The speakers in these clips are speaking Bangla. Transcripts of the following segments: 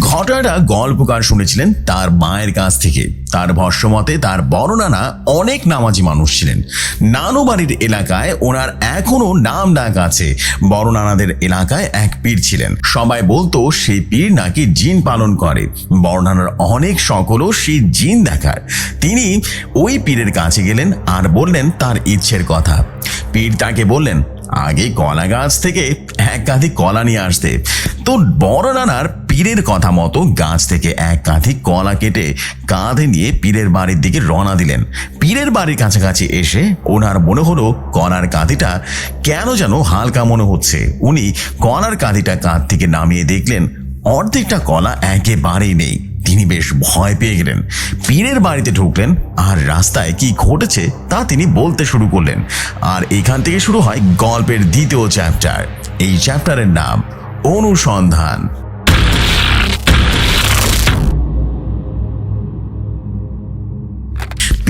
ঘটনাটা গল্পকার শুনেছিলেন তার মায়ের কাছ থেকে। তার ভস্যমতে তার বড় নানা অনেক নামাজি মানুষ ছিলেন। নানু বাড়ির এলাকায় ওনার এখনও নাম ডাক আছে। বড় নানাদের এলাকায় এক পীর ছিলেন। সবাই বলতো, সেই পীর নাকি জিন পালন করে। বড় নানার অনেক সকলও সেই জিন দেখার। তিনি ওই পীরের কাছে গেলেন আর বললেন তার ইচ্ছের কথা। পীর তাকে বললেন, আগে কলা গাছ থেকে এক কাঁধি কলা নিয়ে আসতে। তো বড় নানার পীরের কথা মতো গাছ থেকে এক কাঁধি কলা কেটে কাঁধে নিয়ে পীরের বাড়ির দিকে রওনা দিলেন। পীরের বাড়ির কাছাকাছি এসে ওনার মনে হলো কলার কাঁধিটা কেন যেন হালকা মনে হচ্ছে। উনি কলার কাঁধিটা কাঁধ থেকে নামিয়ে দেখলেন, অর্ধেকটা কলা একেবারেই নেই। তিনি বেশ ভয় পেয়ে গেলেন। পীরের বাড়িতে ঢুকলেন আর রাস্তায় কি ঘটেছে তা তিনি বলতে শুরু করলেন। আর এখান থেকে শুরু হয় গল্পের দ্বিতীয় চ্যাপ্টার। এই চ্যাপ্টারের নাম অনুসন্ধান।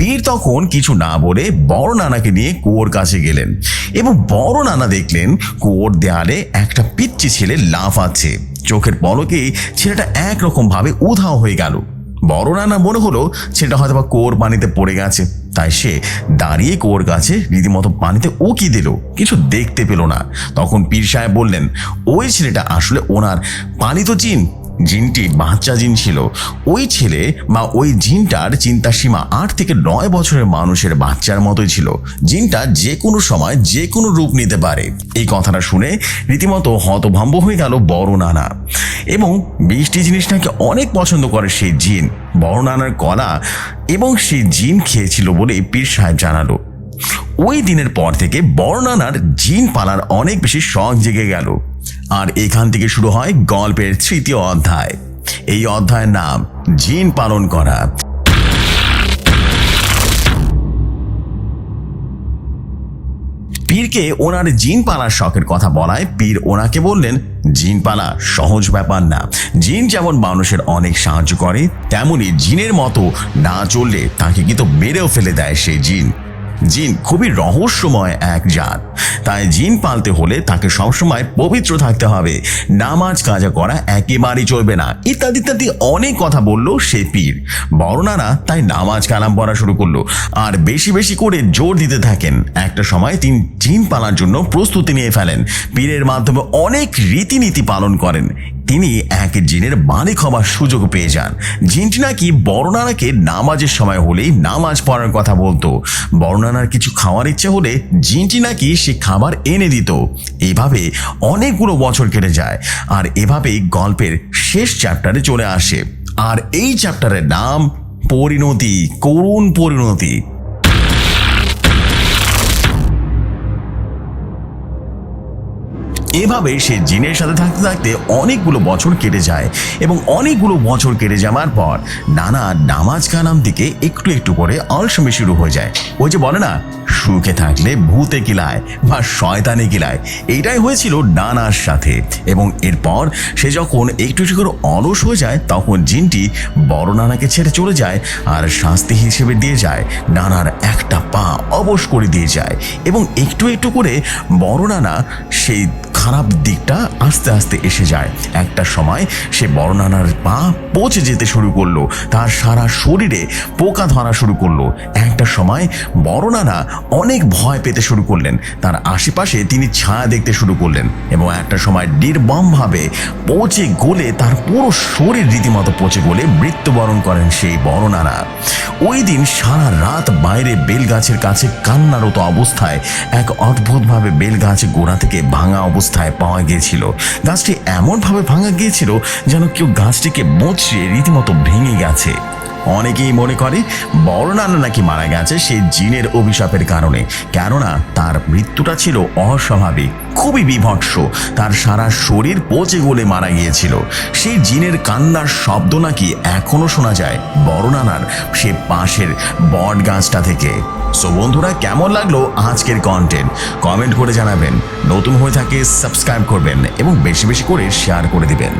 পীর তখন কিছু না বলে বড় নানাকে নিয়ে কুয়োর কাছে গেলেন এবং বড় নানা দেখলেন কুয়োর দেয়ালে একটা পিচ্ছি ছেলে লাফাচ্ছে। চোখের পলকে ছেলেটা একরকম ভাবে উধাও হয়ে গেল। বড় নানা মনে হলো ছেলেটা হয়তো বা কুয়োর পানিতে পড়ে গেছে। তাই সে দাঁড়িয়ে কুয়োর কাছে রীতিমতো পানিতে উকি দিল, কিছু দেখতে পেল না। তখন পীর সাহেব বললেন, ওই ছেলেটা আসলে ওনার পানি তো চিন জিনটি বাচ্চা জিন ছিল। ওই ছেলে বা ওই জিনটার চিন্তা সীমা আট থেকে নয় বছরের মানুষের বাচ্চার মতোই ছিল। জিনটা যে কোনো সময় যে কোনো রূপ নিতে পারে। এই কথাটা শুনে রীতিমতো হতভম্ব হয়ে গেল বড় নানা। এবং বৃষ্টি জিনিসটাকে অনেক পছন্দ করে সেই জিন। বড় নানার কলা এবং সেই জিন খেয়েছিল বলে পীর সাহেব জানালো। ওই দিনের পর থেকে বড় নানার জিন পালার অনেক বেশি শখ জেগে গেল। আর এখান থেকে শুরু হয় গল্পের তৃতীয় অধ্যায়। এই অধ্যায়ের নাম, জিন পালন করা। পীরকে ওনার জিন পালার শখের কথা বলায়। পীর ওনাকে বললেন, জিন পালা সহজ ব্যাপার না। জিন যেমন মানুষের অনেক সাহায্য করে, তেমনি জিনের মতো না চললে তাকে কিন্তু মেরেও ফেলে দেয় সেই জিন। জিন খুবই রহস্যময় এক জাত। তাই জিন পালতে হলে তাকে সবসময় পবিত্র থাকতে হবে। নামাজ কাজা করা একেবারেই চলবে না। ইত্যাদি ইত্যাদি অনেক কথা বলল সে পীর। বর্ণারা তাই নামাজ কালাম পড়া শুরু করল। আর বেশি বেশি করে জোর দিতে থাকেন। একটা সময় তিনি জিন পালার জন্য প্রস্তুতি নিয়ে ফেলেন। পীরের মাধ্যমে অনেক রীতিনীতি পালন করেন। তিনি এক জিনের মালিক হবার সুযোগ পেয়ে যান। জিনটি নাকি বড়নানাকে নামাজের সময় হলেই নামাজ পড়ার কথা বলতো। বড়নানার কিছু খাওয়ার ইচ্ছে হলে জিনটি নাকি সে খাবার এনে দিত। এভাবে অনেকগুলো বছর কেটে যায় আর এভাবেই গল্পের শেষ চ্যাপ্টারে চলে আসে। আর এই চ্যাপ্টারের নাম পরিণতি, করুণ পরিণতি। এভাবে সে জিনের সাথে থাকতে থাকতে অনেকগুলো বছর কেটে যায় এবং অনেকগুলো বছর কেটে যাওয়ার পর নানা নামাজ কালাম দিকে একটু একটু করে অলসমে শুরু হয়ে যায়। ওই যে বলে না, সুখে থাকলে ভূতে কিলায় বা শয়তানে কিলায়। এইটাই হয়েছিল নানার সাথে এবং এরপর সে যখন একটু একটু করে অলস হয়ে যায়, তখন জিনটি বড় নানাকে ছেড়ে চলে যায় আর শাস্তি হিসেবে দিয়ে যায়, নানার একটা পা অবশ করে দিয়ে যায় এবং একটু একটু করে বড় নানা সেই খারাপ দিকটা আস্তে আস্তে এসে যায়। একটা সময় সে বড়নানার পা পচে যেতে শুরু করল, তার সারা শরীরে পোকা ধরা শুরু করল। একটা সময় বড়নানা অনেক ভয় পেতে শুরু করলেন, তার আশেপাশে তিনি ছায়া দেখতে শুরু করলেন এবং একটা সময় নির্মমভাবে পচে গলে, তার পুরো শরীর রীতিমতো পচে গলে মৃত্যুবরণ করেন সেই বড়নানা। ওই দিন সারা রাত বাইরে বেলগাছের কাছে কান্নারত অবস্থায় এক অদ্ভুতভাবে বেলগাছ গোড়া থেকে ভাঙা অবস্থায় পাওয়া গিয়েছিল। গাছটি এমনভাবে ভাঙা গিয়েছিল যেন কেউ গাছটিকে মোচড়ে রীতিমতো ভেঙে গেছে। অনেকেই মনে করে বড় নানা নাকি মারা গেছে সেই জিনের অভিশাপের কারণে। কেননা তার মৃত্যুটা ছিল অস্বাভাবিক, খুবই বিভৎস। তার সারা শরীর পচে গলে মারা গিয়েছিল। সেই জিনের কান্নার শব্দ নাকি এখনও শোনা যায় বড় নানার সে পাশের বট গাছটা থেকে। সো বন্ধুরা, কেমন লাগল আজকের কন্টেন্ট কমেন্ট করে জানাবেন। নতুন হয়ে থাকে সাবস্ক্রাইব করবেন এবং বেশি বেশি করে শেয়ার করে দিবেন।